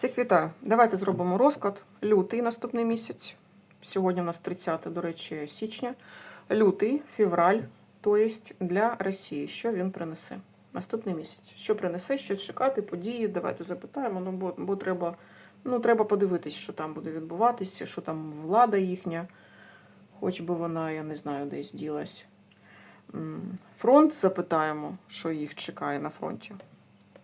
Всіх вітаю. Давайте зробимо розклад. Лютий наступний місяць. Сьогодні у нас 30, до речі, січня. Лютий, февраль, тобто для Росії. Що він принесе? Наступний місяць. Що принесе, що чекати, події. Давайте запитаємо. Ну, бо, бо треба, ну, треба подивитись, що там буде відбуватися, що там влада їхня. Хоч би вона, я не знаю, десь ділась. Фронт запитаємо, що їх чекає на фронті.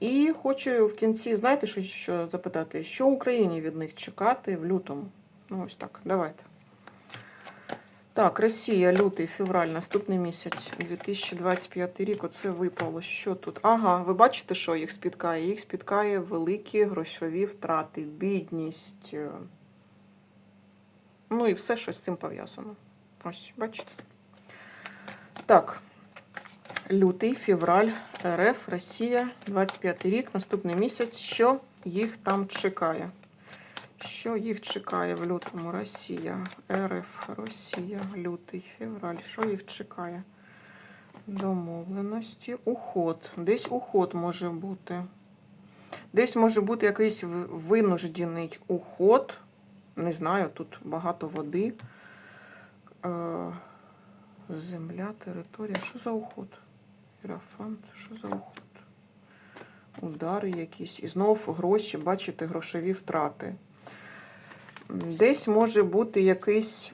І хочу в кінці, знаєте, що, що запитати, що Україні від них чекати в лютому? Ну, ось так, давайте. Так, Росія, лютий, февраль, наступний місяць, 2025 рік. Оце випало. Що тут? Ага, ви бачите, що їх спіткає? Їх спіткає великі грошові втрати, бідність. Ну і все, що з цим пов'язано. Ось, бачите? Так. Лютий, февраль, РФ, Росія, 25 рік, наступний місяць. Що їх там чекає? Що їх чекає в лютому? Росія, РФ, Росія, лютий, февраль. Що їх чекає? Домовленості. Уход. Десь уход може бути. Десь може бути якийсь винуждений уход. Не знаю, тут багато води. Е, Земля, територія. Що за уход? Ірафант, що за уход? Удари якісь. І знов гроші, бачите, грошові втрати. Десь може бути якийсь,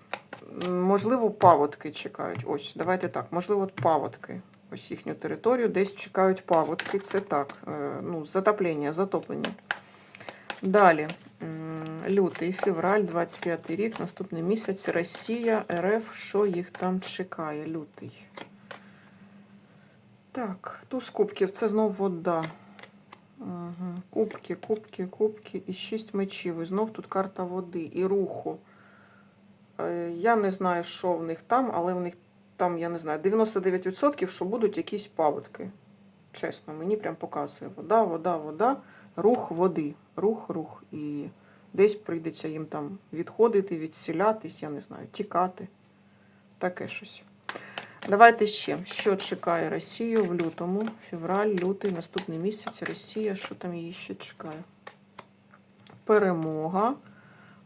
можливо, паводки чекають. Ось, давайте так, можливо, паводки. Ось їхню територію, десь чекають паводки. Це так. е, Ну, затоплення, затоплення. Далі. Лютий, февраль, 25 рік, наступний місяць. Росія, РФ, що їх там чекає? Лютий. Так, туз кубків, це знов вода. Угу. Кубки, кубки, кубки і шість мечів. І знов тут карта води і руху. Е, Я не знаю, що в них там, але в них там, я не знаю, 99%, що будуть якісь паводки. Чесно, мені прям показує. Вода, вода, вода, рух води. Рух, рух. І десь прийдеться їм там відходити, відсілятись, я не знаю, тікати. Таке щось. Давайте ще. Що чекає Росію в лютому, февраль, лютий, наступний місяць. Росія, що там її ще чекає? Перемога,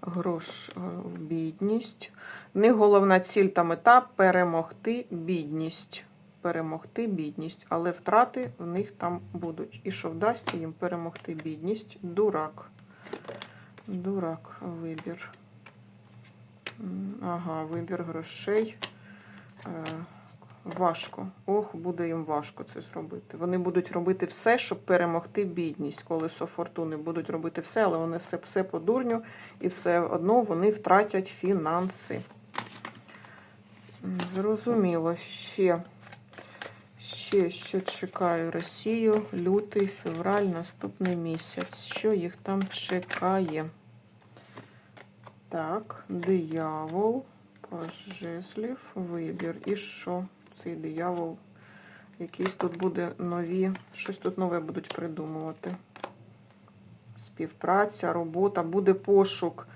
грош, е, бідність. Них головна ціль та мета перемогти бідність. Перемогти бідність, але втрати в них там будуть. І що вдасться їм перемогти бідність? Дурак. Дурак, вибір. Ага, вибір грошей. Важко. Ох, буде їм важко це зробити. Вони будуть робити все, щоб перемогти бідність. Колесо фортуни будуть робити все, але вони все, все по дурню, і все одно вони втратять фінанси. Зрозуміло. Ще. Ще, ще чекаю Росію. Лютий, февраль, наступний місяць. Що їх там чекає? Так, диявол. Паж жезлів, вибір. І що? Цей диявол. Якісь тут буде нові, щось тут нове будуть придумувати. Співпраця, робота, буде пошук.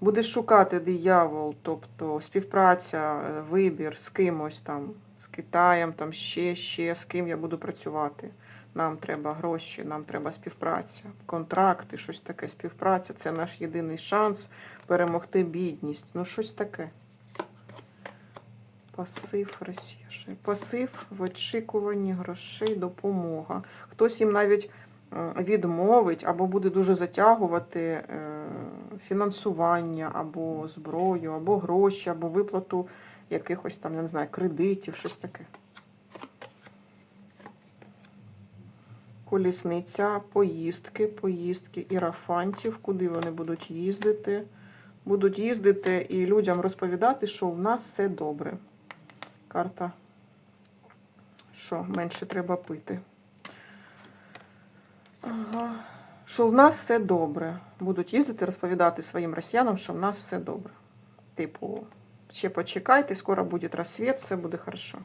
Буде шукати диявол, тобто співпраця, вибір з кимось там, з Китаєм, там ще, ще, з ким я буду працювати. Нам треба гроші, нам треба співпраця, контракти, щось таке. Співпраця це наш єдиний шанс перемогти бідність. Ну, щось таке. Пасив Росія. Пасив в очікуванні грошей, допомога. Хтось їм навіть е, відмовить або буде дуже затягувати е, фінансування, або зброю, або гроші, або виплату якихось там, я не знаю, кредитів, щось таке. Колісниця, поїздки, поїздки ірафантів, куди вони будуть їздити. Будуть їздити і людям розповідати, що в нас все добре. Карта. Що, менше треба пити. Ага. Що в нас все добре. Будуть їздити, розповідати своїм росіянам, що в нас все добре. Типу, ще почекайте, скоро буде розсвіт, все буде хорошо.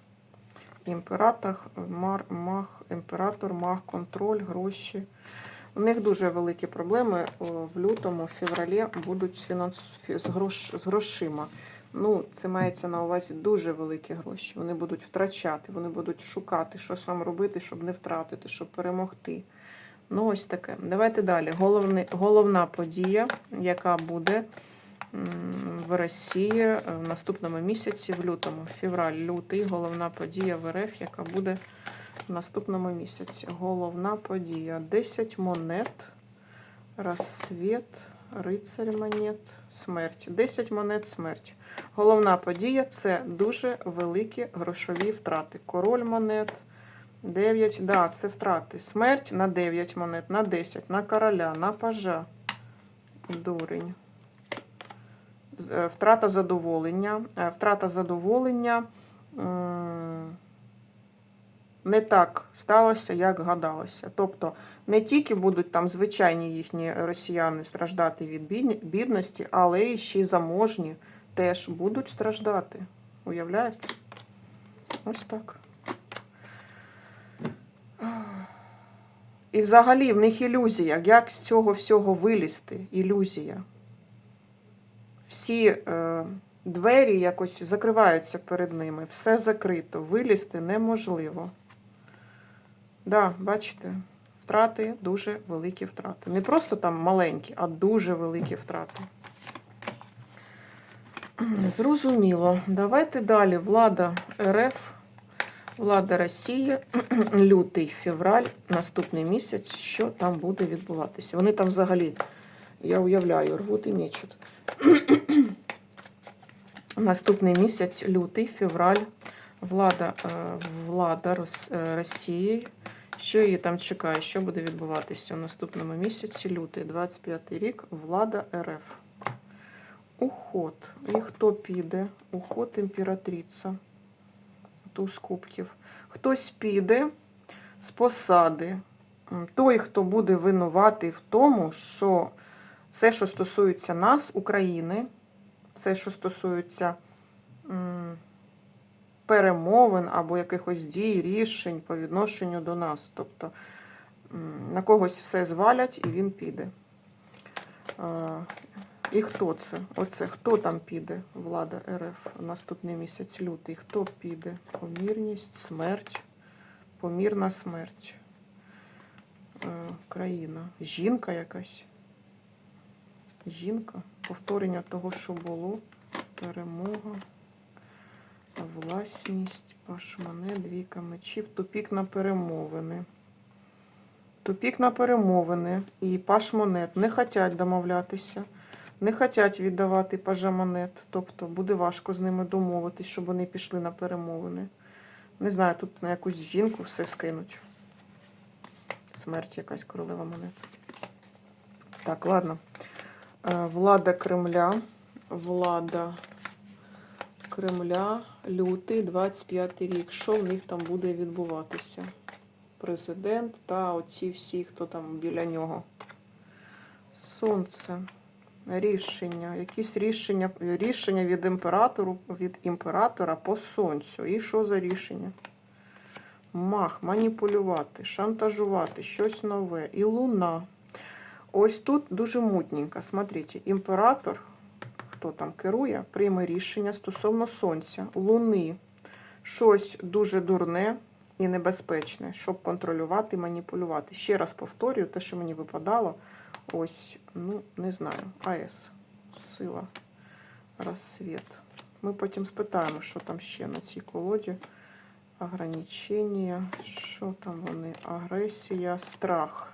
Імператор, мар, мах, імператор, мах, контроль, гроші. У них дуже великі проблеми в лютому, в февралі будуть з, фінанс... фі- з, грош... з грошима. Ну, це мається на увазі дуже великі гроші. Вони будуть втрачати, вони будуть шукати, що сам робити, щоб не втратити, щоб перемогти. Ну, ось таке. Давайте далі. Головний, головна подія, яка буде в Росії е, в наступному місяці, в лютому, февраль, лютий, головна подія в РФ, яка буде в наступному місяці. Головна подія. 10 монет, розсвіт, рицарь монет, смерть. 10 монет, смерть. Головна подія це дуже великі грошові втрати. Король монет. 9, да, це втрати. Смерть на 9 монет, на 10, на короля, на пажа. Дурень. Е, Втрата задоволення. Е, Втрата задоволення не так сталося, як гадалося. Тобто не тільки будуть там звичайні їхні росіяни страждати від бідності, але і ще заможні теж будуть страждати. Уявляєте? Ось так. І взагалі в них ілюзія. Як з цього всього вилізти? Ілюзія. Всі е, двері якось закриваються перед ними. Все закрито. Вилізти неможливо. Да, бачите, втрати дуже великі втрати. Не просто там маленькі, а дуже великі втрати. Зрозуміло. Давайте далі. Влада РФ. Влада Росії, лютий, февраль, наступний місяць, що там буде відбуватися. Вони там взагалі, я уявляю, рвуть і мечуть. Наступний місяць, лютий, февраль, влада, е, влада е, Росії. Що її там чекає? Що буде відбуватися у наступному місяці, лютий, 25 рік, влада РФ. Уход. І хто піде? Уход імператриця туз кубків. Хтось піде з посади. Той, хто буде винуватий в тому, що все, що стосується нас, України, все, що стосується перемовин або якихось дій, рішень по відношенню до нас. Тобто на когось все звалять і він піде. І хто це? Оце хто там піде? Влада РФ наступний місяць лютий. Хто піде? Помірність, смерть, помірна смерть. Е, країна. Жінка якась. Жінка. Повторення того, що було. Перемога. Власність, пашмане, двійка мечів, тупік на перемовини. Тупік на перемовини і паш монет не хочуть домовлятися, не хочуть віддавати пажа монет. Тобто буде важко з ними домовитись, щоб вони пішли на перемовини. Не знаю, тут на якусь жінку все скинуть. Смерть якась королева монет. Так, ладно. Е, Влада Кремля. Влада Кремля, лютий, 25 рік. Що в них там буде відбуватися? Президент та оці всі, хто там біля нього. Сонце. Рішення. Якісь рішення, рішення від імператору, від імператора по сонцю. І що за рішення? Мах, маніпулювати, шантажувати, щось нове. І луна. Ось тут дуже мутненько. Смотрите, імператор, хто там керує, прийме рішення стосовно сонця, луни. Щось дуже дурне і небезпечне, щоб контролювати, маніпулювати. Ще раз повторюю, те, що мені випадало, ось, ну, не знаю, АЕС, сила, розсвіт. Ми потім спитаємо, що там ще на цій колоді. Ограничення, що там вони? Агресія, страх.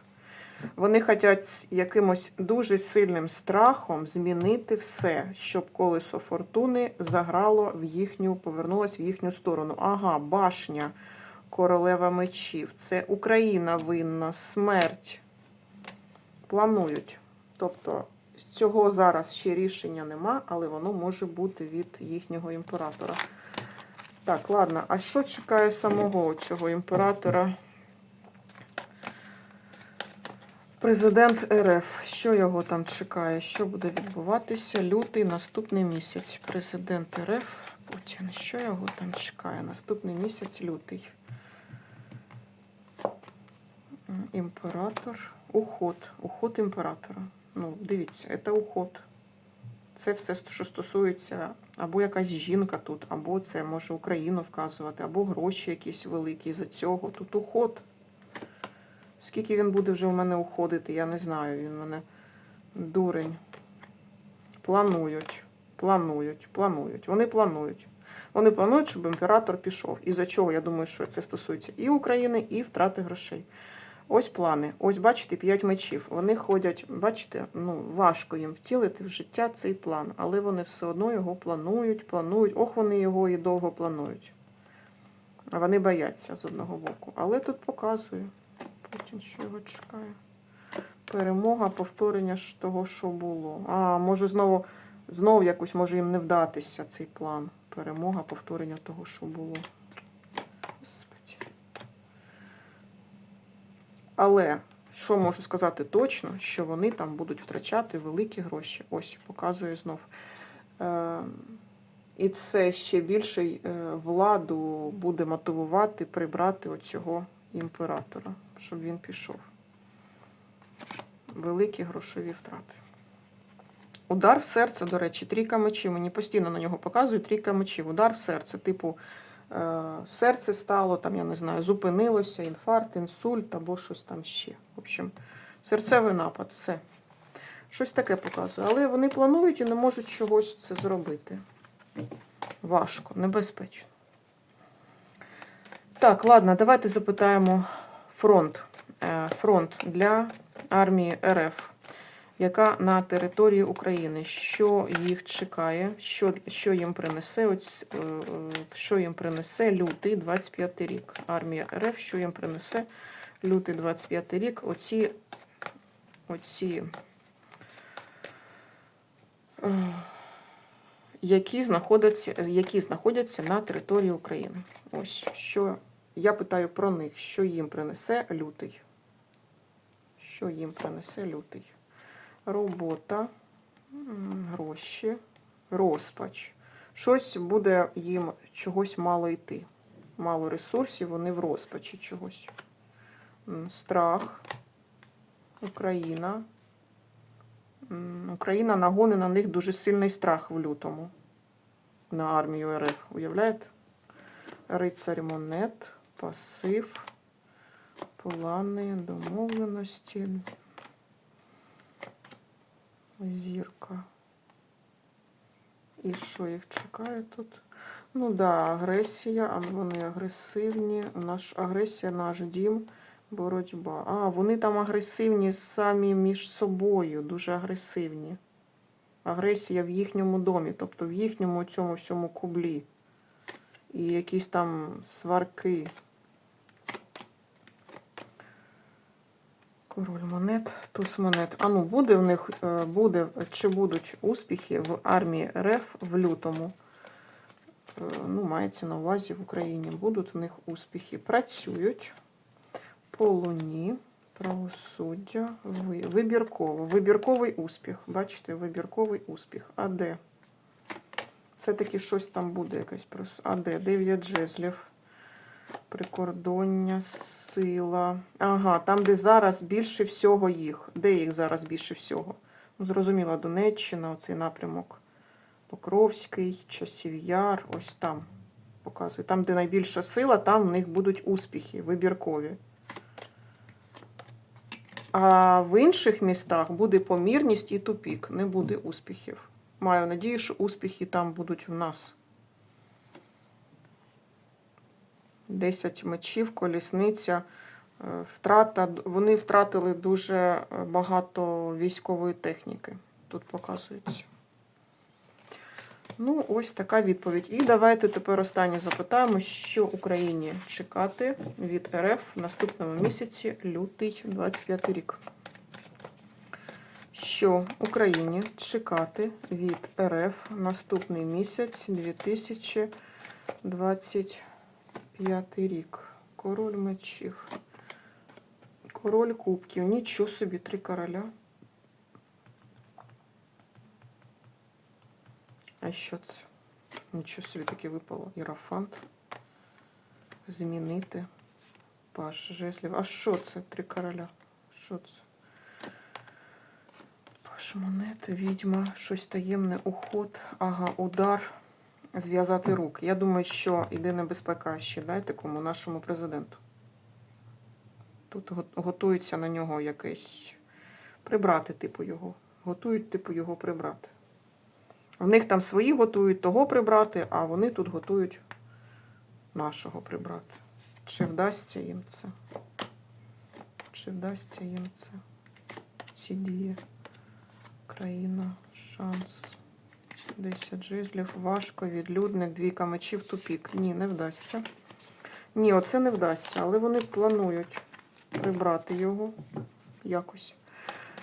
Вони хочуть якимось дуже сильним страхом змінити все, щоб колесо фортуни заграло в їхню, повернулось в їхню сторону. Ага, башня, королева мечів. Це Україна винна, смерть. Планують. Тобто цього зараз ще рішення нема, але воно може бути від їхнього імператора. Так, ладно, а що чекає самого цього імператора? Президент РФ. Що його там чекає? Що буде відбуватися? Лютий наступний місяць. Президент РФ Путін. Що його там чекає? Наступний місяць лютий. Імператор. Уход. Уход імператора. Ну, дивіться, це уход. Це все, що стосується або якась жінка тут, або це може Україну вказувати, або гроші якісь великі за цього. Тут уход. Скільки він буде вже у мене уходити, я не знаю. Він мене дурень. Планують, планують, планують. Вони планують. Вони планують, щоб імператор пішов. І за чого, я думаю, що це стосується і України, і втрати грошей. Ось плани. Ось, бачите, п'ять мечів. Вони ходять, бачите, ну, важко їм втілити в життя цей план, але вони все одно його планують, планують. Ох, вони його і довго планують. Вони бояться з одного боку. Але тут показує Путін, що його чекає. Перемога, повторення ж того, що було. А, може знову, знову якось може їм не вдатися цей план. Перемога, повторення того, що було. Господи. Але що можу сказати точно, що вони там будуть втрачати великі гроші. Ось, показує знов. Е, і це ще більше е, владу буде мотивувати прибрати оцього імператора, щоб він пішов. Великі грошові втрати. Удар в серце, до речі, трійка мечів. Мені постійно на нього показують трійка мечів. Удар в серце, типу, е, серце стало, там, я не знаю, зупинилося, інфаркт, інсульт або щось там ще. В общем, серцевий напад, все. Щось таке показує. Але вони планують і не можуть чогось це зробити. Важко, небезпечно. Так, ладно, давайте запитаємо фронт. Е, Фронт для армії РФ, яка на території України. Що їх чекає, що, що їм принесе, ось, е, е, що їм принесе лютий 25 рік. Армія РФ, що їм принесе лютий 25 рік. Оці, оці які знаходяться, які знаходяться на території України. Ось що я питаю про них, що їм принесе лютий. Що їм принесе лютий? Робота, гроші, розпач. Щось буде їм чогось мало йти. Мало ресурсів, вони в розпачі чогось. Страх, Україна. Україна нагони на них дуже сильний страх в лютому. На армію РФ. Уявляєте? Рицарь монет, пасив, плани, домовленості. Зірка. І що їх чекає тут? Ну да, агресія, а вони агресивні. Наш агресія, наш дім, боротьба. А, вони там агресивні самі між собою, дуже агресивні. Агресія в їхньому домі, тобто в їхньому цьому всьому кублі. І якісь там сварки. Король монет, туз монет. А ну, буде в них, е, буде, чи будуть успіхи в армії РФ в лютому? Е, Ну, мається на увазі в Україні. Будуть в них успіхи. Працюють по луні, правосуддя, вибірково. Вибірковий успіх. Бачите, вибірковий успіх. А де? Все-таки щось там буде просто. А де? Дев'ять жезлів. Прикордоння, сила. Ага, там, де зараз більше всього їх. Де їх зараз більше всього? Ну, зрозуміло, Донеччина, оцей напрямок. Покровський, Часів Яр, ось там показує. Там, де найбільша сила, там в них будуть успіхи, вибіркові. А в інших містах буде помірність і тупік. Не буде успіхів. Маю надію, що успіхи там будуть в нас. 10 мечів, колісниця, е, втрата. Вони втратили дуже е, багато військової техніки. Тут показується. Ну, ось така відповідь. І давайте тепер останнє запитаємо, що Україні чекати від РФ в наступному місяці, лютий 25 рік. Що Україні чекати від РФ наступний місяць 2025 рік. Король мечів. Король кубків. Нічого собі, три короля. А що це? Нічого собі таке випало. Ірафант. Змінити. Паш жеслів. А що це? Три короля. Що це? Паш монети, відьма, щось таємне, уход, ага, удар, зв'язати руки. Я думаю, що йде небезпека ще, дайте кому нашому президенту. Тут го- готується на нього якесь прибрати, типу, його. Готують, типу, його прибрати. В них там свої готують того прибрати, а вони тут готують нашого прибрати. Чи вдасться їм це? Чи вдасться їм це? Ці. Країна, шанс. 10 жезлів, важко, відлюдник, двійка мечів, тупік. Ні, не вдасться. Ні, оце не вдасться, але вони планують прибрати його якось.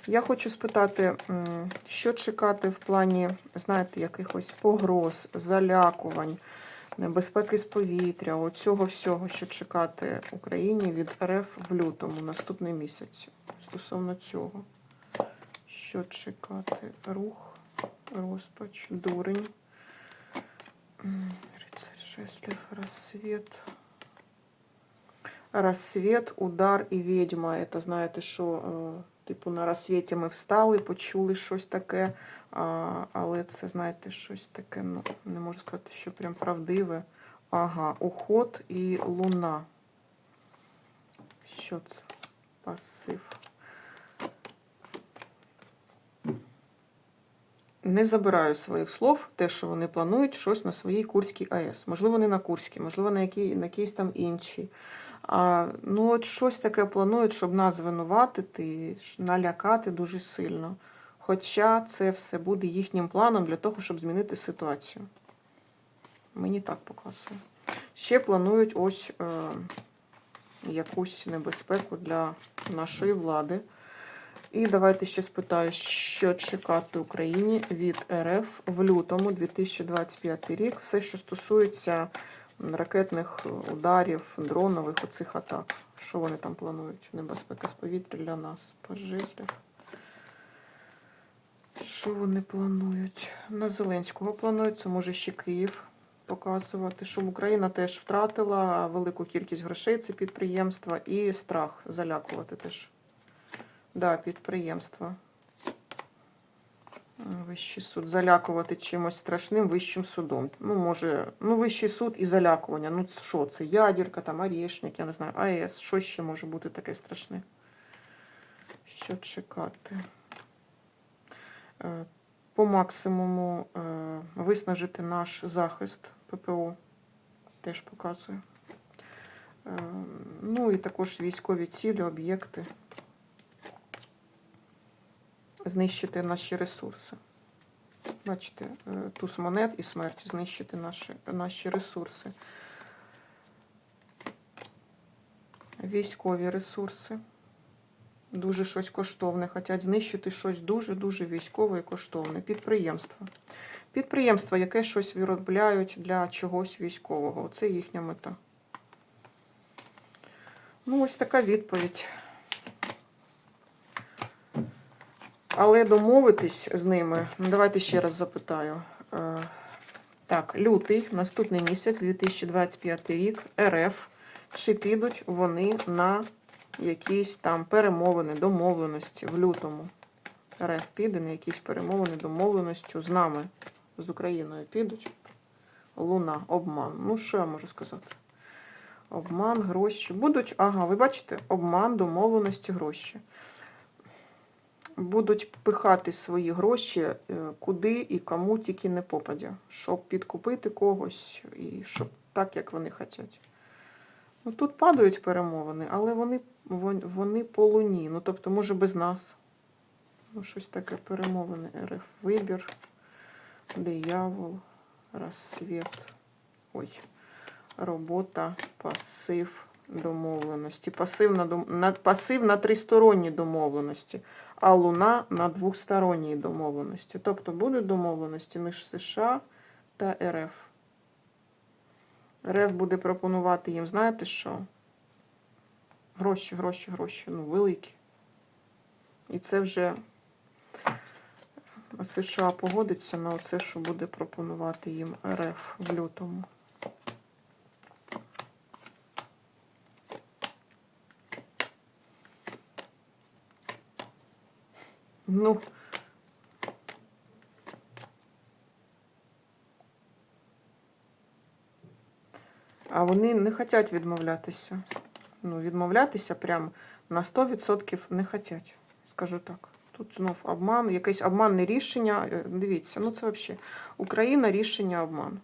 Я хочу спитати, що чекати в плані, знаєте, якихось погроз, залякувань, небезпеки з повітря, оцього всього, що чекати Україні від РФ в лютому, наступний місяць. Стосовно цього. Що чекати? Рух, розпач, дурень. М, Рицарь жезлів, розсвіт. Рассвет, удар і відьма. Це знаєте, що е, типу на розсвіті ми встали, почули щось таке, але це, знаєте, щось таке, ну, не можу сказати, що прям правдиве. Ага, уход і луна. Що це? Пасив. Не забираю своїх слов, те, що вони планують щось на своїй Курській АЕС. Можливо, не на Курській, можливо, на якій, на якійсь там іншій. А, ну, от щось таке планують, щоб нас звинуватити, налякати дуже сильно. Хоча це все буде їхнім планом для того, щоб змінити ситуацію. Мені так показує. Ще планують ось е, якусь небезпеку для нашої влади. І давайте ще спитаю, що чекати Україні від РФ в лютому 2025 рік. Все, що стосується ракетних ударів, дронових оцих атак. Що вони там планують? Небезпека з повітря для нас. Пожежлів. Що вони планують? На Зеленського планують, це може ще Київ показувати, щоб Україна теж втратила велику кількість грошей, це підприємства, і страх залякувати теж. Да, підприємства. Вищий суд. Залякувати чимось страшним вищим судом. Ну, може, ну, вищий суд і залякування. Ну, що це? Ядерка, там, орешник, я не знаю, АЕС. Що ще може бути таке страшне? Що чекати? Е, По максимуму е, виснажити наш захист ППО. Теж показує. Е, Ну і також військові цілі, об'єкти знищити наші ресурси. Бачите, е, туз монет і смерть знищити наші, наші ресурси. Військові ресурси. Дуже щось коштовне. Хотять знищити щось дуже-дуже військове і коштовне. Підприємства. Підприємства, яке щось виробляють для чогось військового. Це їхня мета. Ну, ось така відповідь. Але домовитись з ними, ну давайте ще раз запитаю. Е, Так, лютий, наступний місяць, 2025 рік, РФ. Чи підуть вони на якісь там перемовини, домовленості в лютому? РФ піде на якісь перемовини, домовленості з нами, з Україною підуть. Луна, обман. Ну, що я можу сказати? Обман, гроші. Будуть, ага, ви бачите, обман, домовленості, гроші будуть пихати свої гроші е, куди і кому тільки не попадя, щоб підкупити когось і щоб так, як вони хочуть. Ну, тут падають перемовини, але вони, вон- вони по. Ну, тобто, може, без нас. Ну, щось таке перемовини. РФ вибір, диявол, розсвіт. Ой, робота, пасив, домовленості. Пасив на, пасив на тристоронній домовленості, а луна на двосторонній домовленості. Тобто будуть домовленості між США та РФ. РФ буде пропонувати їм, знаєте що? Гроші, гроші, гроші, ну, великі. І це вже США погодиться на це, що буде пропонувати їм РФ в лютому. Ну, а вони не хочуть відмовлятися. ну, відмовлятися прям на 100% не хочуть. Скажу так. Тут знов обман, якесь обманне рішення. Е, Дивіться, ну це взагалі Україна рішення обман.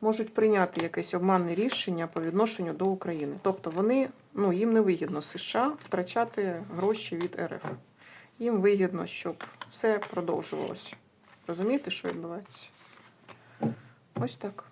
Можуть прийняти якесь обманне рішення по відношенню до України. Тобто вони, ну, їм не вигідно США втрачати гроші від РФ. Їм вигідно, щоб все продовжувалося. Розумієте, що відбувається? Ось так.